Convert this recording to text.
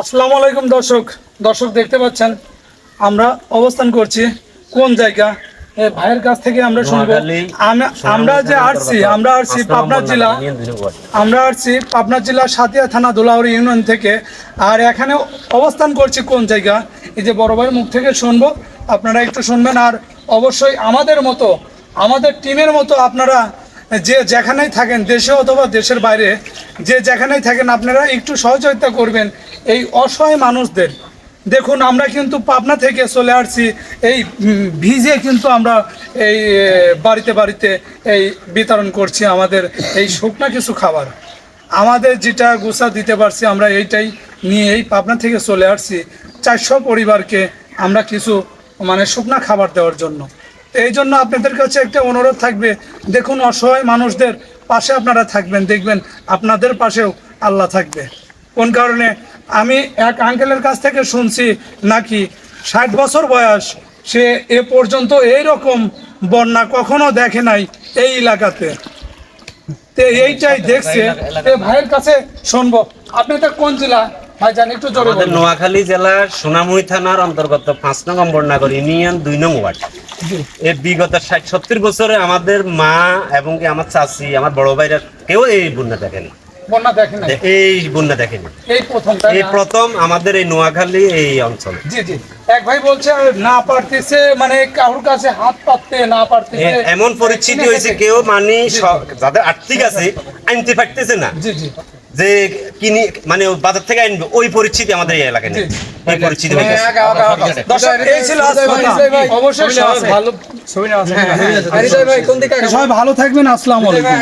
আসসালামু আলাইকুম দর্শক। দর্শক দেখতে পাচ্ছেন আমরা অবস্থান করছি কোন জায়গা? ভাইয়ের কাছ থেকে আমরা শুনব। আমরা যে আসছি আমরা আসছি পাবনা জেলা। আমরা আসছি পাবনা জেলা সাতিয়া থানা দোলাউরি ইউনিয়ন থেকে। আর এখানে অবস্থান করছি কোন জায়গা? এই যে বড় ভাইয়ের মুখ থেকে শুনব আপনারা একটু শুনবেন। আর অবশ্যই আমাদের মতো আমাদের টিমের মতো আপনারা যে যেখানেই থাকেন দেশে অথবা দেশের বাইরে যে যেখানেই থাকেন আপনারা একটু সহযোগিতা করবেন। এই অসহায় মানুষদের। দেখুন, আমরা কিন্তু পাবনা থেকে চলে আসছি। এই ভিজে কিন্তু আমরা এই বাড়িতে বাড়িতে এই বিতরণ করছি আমাদের এই শুকনা কিছু খাবার। আমাদের যেটা গুছা দিতে পারছি আমরা এইটাই নিয়ে এই পাবনা থেকে চলে আসছি চারশো পরিবারকে আমরা কিছু মানে শুকনা খাবার দেওয়ার জন্য। এই জন্য আপনাদের কাছে একটা অনুরোধ থাকবে, দেখুন অসহায় মানুষদের পাশে আপনারা থাকবেন, দেখবেন আপনাদের পাশেও আল্লাহ থাকবে। কোন কারণে? আমি এক আঙ্কেলের কাছ থেকে শুনছি নাকি ষাট বছর বয়স সে এ পর্যন্ত এই রকম বন্যা কখনো দেখে নাই এই এলাকাতে। তো এইটাই দেখছে। এ ভাইয়ের কাছে শুনব। তো কোন জেলা? একটু জোরে বলুন। নোয়াখালী জেলার সোনামুড়ি থানার অন্তর্গত পাঁচ নং অম্বরনগর ইউনিয়ন দুই নং ওয়ার্ড। এই বিগত ষাট সত্তর বছরে আমাদের মা এবং কি আমার চাচি আমার বড় ভাইরা কেউ এই বন্যা দেখেনি। বন্যা এই বন্যা দেখেনি এই প্রথম এই প্রথম আমাদের এই নোয়াখালী এই অঞ্চলে। জি জি। এক ভাই বলছে না পারতেছে মানে কারোর কাছে হাত পাততে না পারতেছে এমন পরিস্থিতি হয়েছে কেউ মানে যাদের আর্থিক আছে আনতে পারতেছে না। জি জি। যে কিনি মানে বাজার থেকে আনবে ওই পরিস্থিতি আমাদের এই এলাকায় নেই। এই পরিস্থিতি হয়ে গেছে দর্শক এই ছিল আজকের কথা। অবশ্যই সবাই ভালো সবাই ভালো থাকবেন আসসালামু আলাইকুম।